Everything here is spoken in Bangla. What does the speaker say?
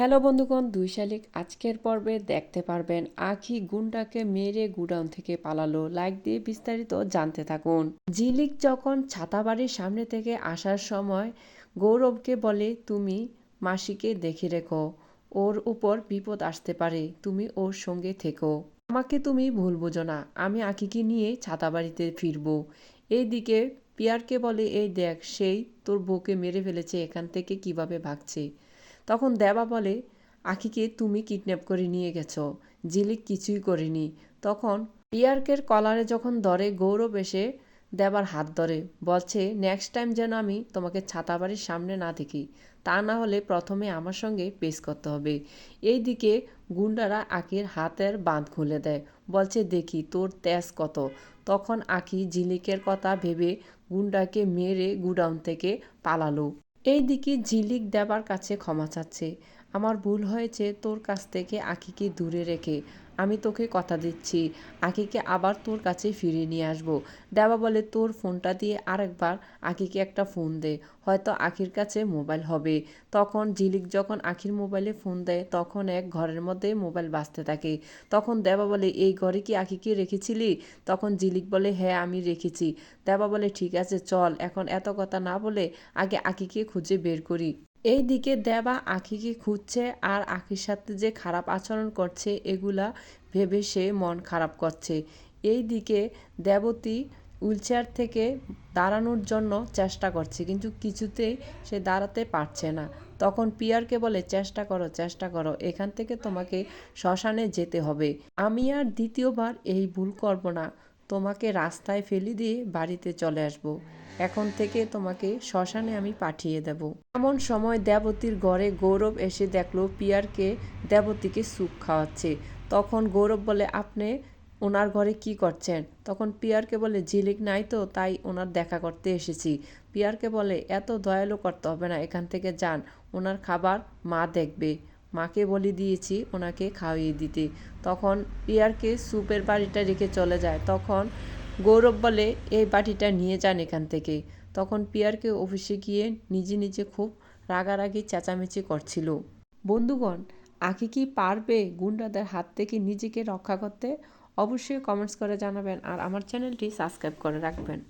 হ্যালো বন্ধুগণ, দুই শালিক আজকের পর্বে দেখতে পারবেন আখি গুন্ডাকে মেরে গুডাউন থেকে পালালো। লাইক দিয়ে বিস্তারিত জানতে থাকুন। ঝিলিক যখন ছাতাবাড়ির সামনে থেকে আসার সময় গৌরবকে বলে, তুমি মাসিকে দেখে রেখো, ওর উপর বিপদ আসতে পারে, তুমি ওর সঙ্গে থেকো। আমাকে তুমি ভুল বুঝো না, আমি আখিকে নিয়ে ছাতাবাড়িতে ফিরবো। এইদিকে পিয়ারকে বলে, এই দেখ, সেই তোর বউকে মেরে ফেলেছে, এখান থেকে কীভাবে ভাগছে? তখন দেবা বলে, আখিকে তুমি কিডন্যাপ করে নিয়ে গেছো, জিলিক কিছুই করেনি। তখন পিয়ার্কের কলারে যখন ধরে গৌরব এসে দেবার হাত ধরে, বলছে নেক্সট টাইম যেন আমি তোমাকে ছাতাবাড়ির সামনে না দেখি, তা না হলে প্রথমে আমার সঙ্গে পেশ করতে হবে। এইদিকে গুন্ডারা আখির হাতের বাঁধ খুলে দেয়, বলছে, দেখি তোর তেজ কত। তখন আখি ঝিলিকের কথা ভেবে গুন্ডাকে মেরে গুডাউন থেকে পালালো। এইদিকে ঝিলিক দেবার কাছে ক্ষমা চাচ্ছে। আমার ভুল হয়েছে, তোর কাছ থেকে আখিকে দূরে রেখে। আমি তোকে কথা দিচ্ছি। আখিকে আবার তোর কাছে ফিরিয়ে নিয়ে আসব। দেবা বলে, তোর ফোনটা দিয়ে আরেকবার আখিকে একটা ফোন দে। হয়তো আখির কাছে মোবাইল হবে। তখন ঝিলিক যখন আখির মোবাইলে ফোন দেয়, তখন এক ঘরের মধ্যে মোবাইল বাজতে থাকে। তখন দেবা বলে, এই ঘরে কি আখিকে রেখেছিলি? তখন ঝিলিক বলে হ্যাঁ আমি রেখেছি। দেবা বলে, ঠিক আছে, চল। এখন এত কথা না বলে আগে আখিকে খুঁজে বের করি। এই দিকে দেবা আখিকে খুঁজছে আর আখির সাথে যে খারাপ আচরণ করছে, এগুলা ভেবে সে মন খারাপ করছে। এই দিকে দেবতী হুইলচেয়ার থেকে দাঁড়ানোর জন্য চেষ্টা করছে, কিন্তু কিছুতেই সে দাঁড়াতে পারছে না। তখন পিয়ারকে বলে, চেষ্টা করো চেষ্টা করো, এখান থেকে তোমাকে শ্মশানে যেতে হবে। আমি আর দ্বিতীয়বার এই ভুল করব না। তোমাকে রাস্তায় ফেলে দিয়ে বাড়িতে চলে আসব। এখন থেকে তোমাকে শ্মশানে আমি পাঠিয়ে দেব। এমন সময় দেবতীর ঘরে গৌরব এসে দেখল পিয়ারকে দেবতীকে স্যুপ খাওয়াচ্ছে। তখন গৌরব বলে, আপনি ওনার ঘরে কি করছেন? তখন পিয়ারকে বলে, ঝিলিক নাই তো, তাই ওনার দেখা করতে এসেছি। পিয়ারকে বলে, এত দয়ালু করতে হবে না, এখান থেকে যান, ওনার খাবার মা দেখবে। মাকে বলে দিয়েছি ওনাকে খাওয়িয়ে দিতে। তখন পিয়ারকে স্যুপের বাড়িটা রেখে চলে যায়। তখন গৌরব বলে, এই বাটিটা নিয়ে যান এখান থেকে। তখন পিয়ারকে অফিসে গিয়ে নিজে নিজে খুব রাগারাগি চেঁচামেচি করছিল। বন্ধুগণ আখি কি পারবে গুন্ডাদের হাত থেকে নিজেকে রক্ষা করতে? অবশ্যই কমেন্টস করে জানাবেন আর আমার চ্যানেলটি সাবস্ক্রাইব করে রাখবেন।